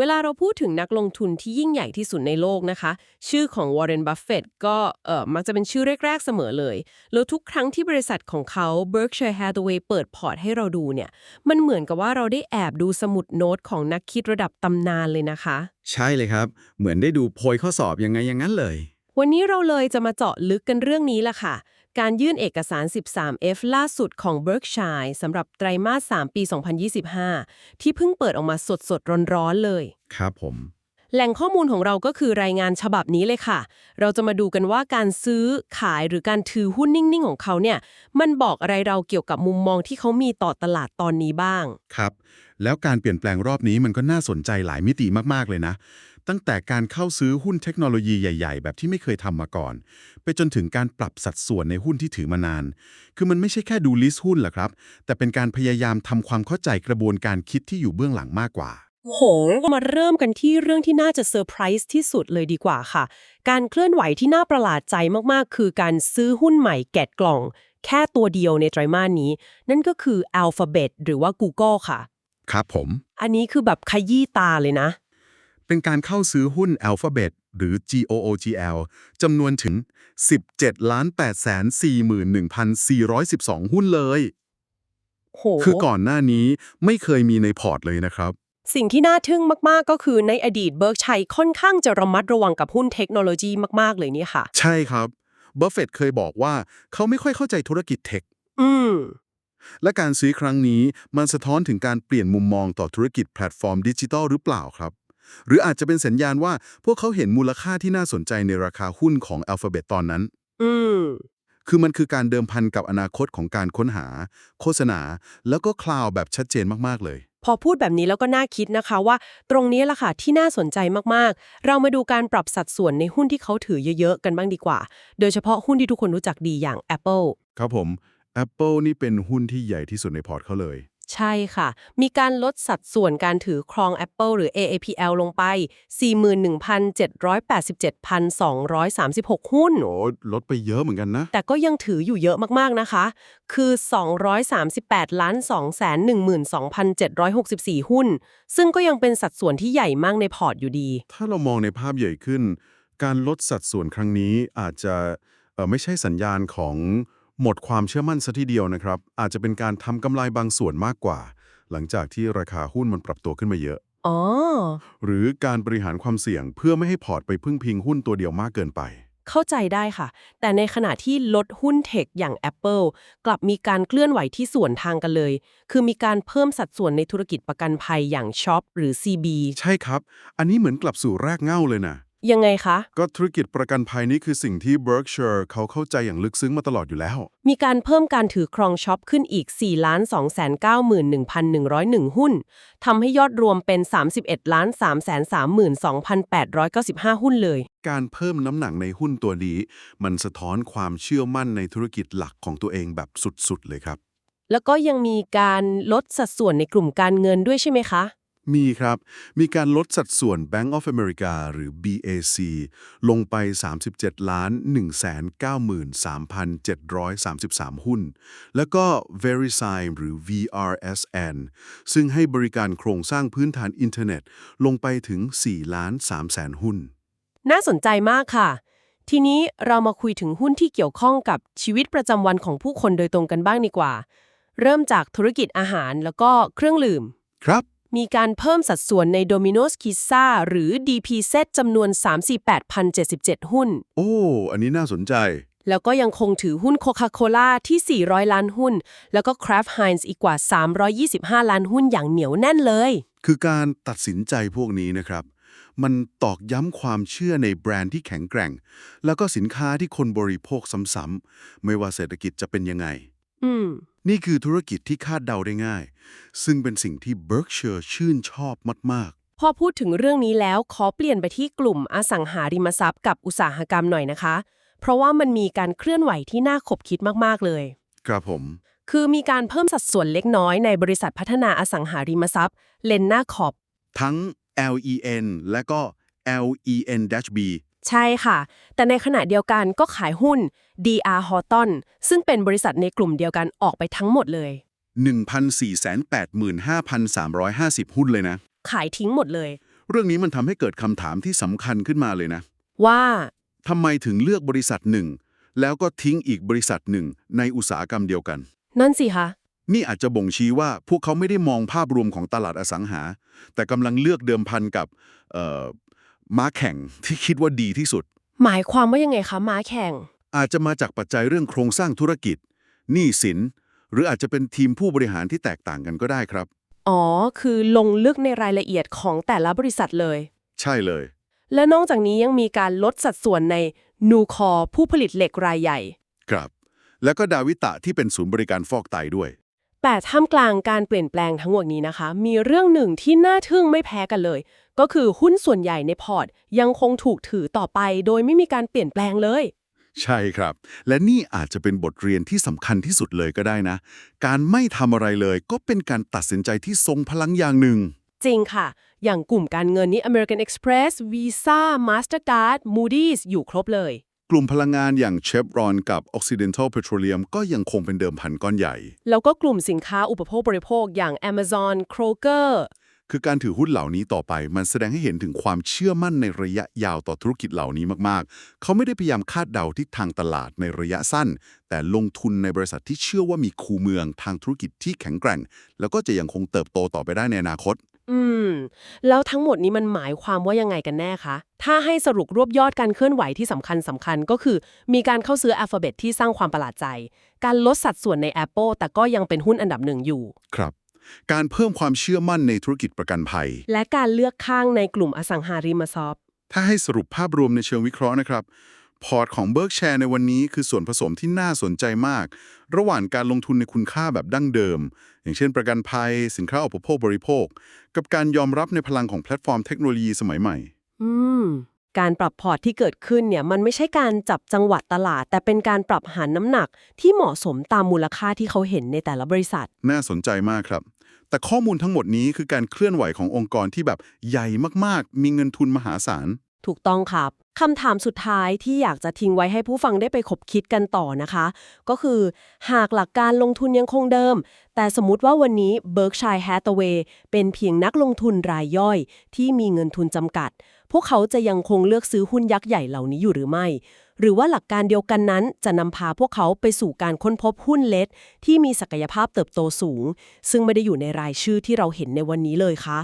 เวลาเราพูดถึงนักลงทุนที่ยิ่งใหญ่ที่สุดในโลกนะคะ ชื่อของ Warren Buffett ก็เอ่อมักจะเป็นชื่อแรก ๆ เสมอเลย แล้วทุกครั้งที่บริษัทของเขา Berkshire Hathaway เปิดพอร์ตให้เราดูเนี่ย มันเหมือนกับว่าเราได้แอบดูสมุดโน้ตของนักคิดระดับตำนานเลยนะคะ ใช่เลยครับ เหมือนได้ดูโพยข้อสอบยังไงอย่างนั้นเลย วันนี้เราเลยจะมาเจาะลึกกันเรื่องนี้ล่ะค่ะ การยื่นเอกสาร 13F ล่าสุดของ Berkshire สำหรับไตรมาส 3 ปี 2025 ที่เพิ่งเปิดออกมาสดๆร้อนๆเลย ครับผม แหล่งข้อมูลของเราก็คือรายงานฉบับนี้เลยค่ะ เราจะมาดูกันว่าการซื้อขายหรือการถือหุ้นนิ่ง ๆ ของเขาเนี่ย มันบอกอะไรเราเกี่ยวกับมุมมองที่เขามีต่อตลาดตอนนี้บ้าง ครับ แล้วการเปลี่ยนแปลงรอบนี้มันก็น่าสนใจหลายมิติมากๆเลยนะ ตั้งแต่การเข้าซื้อหุ้นเทคโนโลยีใหญ่ ๆ แบบที่ไม่เคยทำมาก่อน ไปจนถึงการปรับสัดส่วนในหุ้นที่ถือมานาน คือมันไม่ใช่แค่ดูลิสต์หุ้นหรอกครับ แต่เป็นการพยายามทำความเข้าใจกระบวนการคิดที่อยู่เบื้องหลังมากกว่าโหก็มาเริ่มกันที่เรื่องที่น่าจะเซอร์ไพรส์ที่สุดเลยดีกว่าค่ะ การเคลื่อนไหวที่น่าประหลาดใจมากๆ คือการซื้อหุ้นใหม่แกะกล่อง แค่ตัวเดียวในไตรมาสนี้ นั่นก็คือ Alphabet หรือว่า Google ค่ะ ครับผม อันนี้คือแบบขยี้ตาเลยนะ เป็นการเข้าซื้อหุ้น Alphabet หรือ GOOGL จำนวนถึง 17ล้าน8แสน41,412 หุ้นเลยโหคือก่อนหน้านี้ไม่เคยมีในพอร์ตเลยนะครับ สิ่งที่น่าทึ่งมาก ๆ ก็คือในอดีตเบิร์กชัยค่อนข้างจะระมัดระวังกับหุ้นเทคโนโลยีมาก ๆ เลยเนี่ยค่ะ ใช่ครับบัฟเฟตเคยบอกว่าเขาไม่ค่อยเข้าใจธุรกิจเทค อืมและการซื้อครั้งนี้มันสะท้อนถึงการเปลี่ยนมุมมองต่อธุรกิจแพลตฟอร์มดิจิทัลหรือเปล่าครับ หรืออาจจะเป็นสัญญาณว่าพวกเขาเห็นมูลค่าที่น่าสนใจในราคาหุ้นของ Alphabet ตอนนั้น อืมคือมันคือการเดิมพันกับอนาคตของการค้นหา โฆษณา แล้วก็คลาวด์แบบชัดเจนมากๆเลย พอพูดแบบนี้แล้วก็น่าคิดนะคะว่า ตรงนี้แหละค่ะที่น่าสนใจมากๆ เรามาดูการปรับสัดส่วนในหุ้นที่เขาถือเยอะๆ กันบ้างดีกว่า โดยเฉพาะหุ้นที่ทุกคนรู้จักดีอย่าง Apple ครับผม Apple นี่เป็นหุ้นที่ใหญ่ที่สุดในพอร์ตเขาเลย ใช่ค่ะ มีการลดสัดส่วนการถือครอง Apple หรือ AAPL ลงไป 41,787,236 หุ้น โอ้ลดไปเยอะเหมือนกันนะ แต่ก็ยังถืออยู่เยอะมากๆนะคะ คือ 238ล้าน212,764 หุ้น ซึ่งก็ยังเป็นสัดส่วนที่ใหญ่มากในพอร์ตอยู่ดี ถ้าเรามองในภาพใหญ่ขึ้น การลดสัดส่วนครั้งนี้อาจจะเอ่อไม่ใช่สัญญาณของ หมดความเชื่อมั่นซะทีเดียวนะครับ อาจจะเป็นการทำกำไรบางส่วนมากกว่า หลังจากที่ราคาหุ้นมันปรับตัวขึ้นมาเยอะ อ๋อ หรือการบริหารความเสี่ยงเพื่อไม่ให้พอร์ตไปพึ่งพิงหุ้นตัวเดียวมากเกินไป เข้าใจได้ค่ะ แต่ในขณะที่ลดหุ้นเทคอย่าง Apple กลับมีการเคลื่อนไหวที่ส่วนทางกันเลย คือมีการเพิ่มสัดส่วนในธุรกิจประกันภัยอย่าง Shop หรือ CB ใช่ครับ อันนี้เหมือนกลับสู่รากเหง้าเลยนะ ยังไงคะ ก็ธุรกิจประกันภัยนี่คือสิ่งที่ Berkshire เขาเข้าใจอย่างลึกซึ้งมาตลอดอยู่แล้ว มีการเพิ่มการถือครองช็อปขึ้นอีก 4 2 9 1 1,101 หุ้น ทำให้ยอดรวมเป็น 31 3 3 2,895 หุ้นเลย การเพิ่มน้ำหนักในหุ้นตัวนี้ มันสะท้อนความเชื่อมั่นในธุรกิจหลักของตัวเองแบบสุดๆเลยครับ แล้วก็ยังมีการลดสัดส่วนในกลุ่มการเงินด้วยใช่ไหมคะ มีครับ มีการลดสัดส่วน Bank of America หรือ BAC ลงไป 37 ล้าน 193,733 หุ้น แล้วก็ VeriSign หรือ VRSN ซึ่งให้บริการโครงสร้างพื้นฐานอินเทอร์เน็ต ลงไปถึง 4 ล้าน3แสนหุ้น น่าสนใจมากค่ะ ทีนี้เรามาคุยถึงหุ้นที่เกี่ยวข้องกับชีวิตประจำวันของผู้คนโดยตรงกันบ้างดีกว่า เริ่มจากธุรกิจอาหารแล้วก็เครื่องดื่ม ครับ มีการเพิ่มสัดส่วนใน Domino's Pizza หรือ DPZ จำนวน 38,077 หุ้น โอ้ อันนี้น่าสนใจ แล้วก็ยังคงถือหุ้น Coca-Cola ที่ 400 ล้านหุ้น แล้วก็ Kraft Heinz อีกกว่า 325 ล้านหุ้นอย่างเหนียวแน่นเลย คือการตัดสินใจพวกนี้นะครับ มันตอกย้ำความเชื่อในแบรนด์ที่แข็งแกร่ง แล้วก็สินค้าที่คนบริโภคซ้ำๆไม่ว่าเศรษฐกิจจะเป็นยังไง อืม นี่คือธุรกิจที่คาดเดาได้ง่าย ซึ่งเป็นสิ่งที่ Berkshire ชื่นชอบมาก พอพูดถึงเรื่องนี้แล้วขอเปลี่ยนไปที่กลุ่มอสังหาริมทรัพย์กับอุตสาหกรรมหน่อยนะคะ เพราะว่ามันมีการเคลื่อนไหวที่น่าขบคิดมากๆเลยๆครับผม คือมีการเพิ่มสัดส่วนเล็กน้อยในบริษัทพัฒนาอสังหาริมทรัพย์เลนนาคอปทั้ง LEN และก็ LEN-B ใช่ค่ะ แต่ในขณะเดียวกันก็ขายหุ้น DR Horton ซึ่งเป็นบริษัทในกลุ่มเดียวกันออกไปทั้งหมดเลย 1,485,350 หุ้นเลยนะ ขายทิ้งหมดเลย เรื่องนี้มันทำให้เกิดคำถามที่สำคัญขึ้นมาเลยนะ ว่าทำไมถึงเลือกบริษัทหนึ่ง แล้วก็ทิ้งอีกบริษัทหนึ่งในอุตสาหกรรมเดียวกัน นั่นสิคะ นี่อาจจะบ่งชี้ว่าพวกเขาไม่ได้มองภาพรวมของตลาดอสังหา แต่กำลังเลือกเดิมพันกับเอ่อ ม้าแข่งที่คิดว่าดีที่สุด หมายความว่ายังไงคะม้าแข่ง อาจจะมาจากปัจจัยเรื่องโครงสร้างธุรกิจหนี้สิน หรืออาจจะเป็นทีมผู้บริหารที่แตกต่างกันก็ได้ครับ อ๋อ คือลงลึกในรายละเอียดของแต่ละบริษัทเลย ใช่เลย และนอกจากนี้ยังมีการลดสัดส่วนในนูคอผู้ผลิตเหล็กรายใหญ่ ครับ แล้วก็ดาวิตะที่เป็นศูนย์บริการฟอกไตด้วย แต่ท่ามกลางการเปลี่ยนแปลงทั้งหมดนี้นะคะ มีเรื่องหนึ่งที่น่าทึ่งไม่แพ้กันเลย ก็คือหุ้นส่วนใหญ่ในพอร์ต ยังคงถูกถือต่อไปโดยไม่มีการเปลี่ยนแปลงเลย ใช่ครับ และนี่อาจจะเป็นบทเรียนที่สำคัญที่สุดเลยก็ได้นะ การไม่ทำอะไรเลยก็เป็นการตัดสินใจที่ทรงพลังอย่างหนึ่ง จริงค่ะ อย่างกลุ่มการเงินนี้ American Express Visa Mastercard Moody's อยู่ครบเลย กลุ่มพลังงานอย่าง Chevron กับ Occidental Petroleum ก็ยังคงเป็นเดิมพันก้อนใหญ่ แล้วก็กลุ่มสินค้าอุปโภคบริโภคอย่าง Amazon Kroger คือการถือหุ้นเหล่านี้ต่อไป มันแสดงให้เห็นถึงความเชื่อมั่นในระยะยาวต่อธุรกิจเหล่านี้มาก ๆ เขาไม่ได้พยายามคาดเดาทิศทางตลาดในระยะสั้น แต่ลงทุนในบริษัทที่เชื่อว่ามีคูเมืองทางธุรกิจที่แข็งแกร่ง แล้วก็จะยังคงเติบโตต่อไปได้ในอนาคต อืม แล้วทั้งหมดนี้มันหมายความว่ายังไงกันแน่คะ ถ้าให้สรุปรวบยอดการเคลื่อนไหวที่สำคัญสำคัญก็คือ มีการเข้าซื้อ Alphabet ที่สร้างความประหลาดใจ การลดสัดส่วนใน Apple แต่ก็ยังเป็นหุ้นอันดับหนึ่งอยู่ ครับ การเพิ่มความเชื่อมั่นในธุรกิจประกันภัย และการเลือกข้างในกลุ่มอสังหาริมทรัพย์ ถ้าให้สรุปภาพรวมในเชิงวิเคราะห์นะครับ พอร์ตของ Berkshire ในวันนี้คือส่วนผสมที่น่าสนใจมาก ระหว่างการลงทุนในคุณค่าแบบดั้งเดิม อย่างเช่นประกันภัย สินค้าอุปโภคบริโภค กับการยอมรับในพลังของแพลตฟอร์มเทคโนโลยีสมัยใหม่ อืม การปรับพอร์ตที่เกิดขึ้นเนี่ยมันไม่ใช่การจับจังหวัดตลาด แต่เป็นการปรับหารน้ำหนักที่เหมาะสมตามมูลค่าที่เขาเห็นในแต่ละบริษัท น่าสนใจมากครับ แต่ข้อมูลทั้งหมดนี้คือการเคลื่อนไหวขององค์กรที่แบบใหญ่มากๆ มีเงินทุนมหาศาล ถูกต้องครับคำถามสุดท้ายที่อยากจะทิ้งไว้ให้ผู้ฟังได้ไปคบคิดกันต่อนะคะ ก็คือหากหลักการลงทุนยังคงเดิม แต่สมมติว่าวันนี้ Berkshire Hathaway เป็นเพียงนักลงทุนรายย่อยที่มีเงินทุนจำกัด พวกเขาจะยังคงเลือกซื้อหุ้นยักษ์ใหญ่เหล่านี้อยู่หรือไม่ หรือว่าหลักการเดียวกันนั้นจะนำพาพวกเขาไปสู่การค้นพบหุ้นเล็กที่มีศักยภาพเติบโตสูง ซึ่งไม่ได้อยู่ในรายชื่อที่เราเห็นในวันนี้เลยคะ